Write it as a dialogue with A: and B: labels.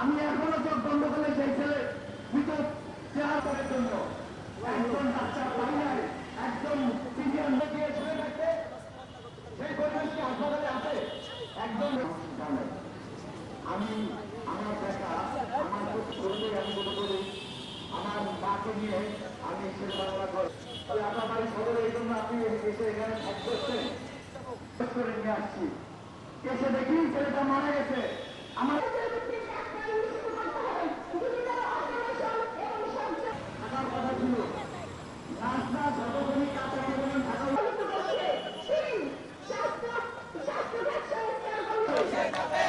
A: আমি এখনও চোখ বন্ধ করলে সেই ছেলে মৃত চেহারা করার জন্য একজন বাচ্চা একজন সেই হাসপাতালে আছে একদম জানে। আমি, আমার দেখা, আমার খুব আমি মনে করি, আমার মাকে নিয়ে আমি সে বাংলা করি। আপনার বাড়ি এই জন্য আপনি এসে এখানে করে নিয়ে আসছি। এসে দেখি ছেলেটা মারা গেছে। Jai Jai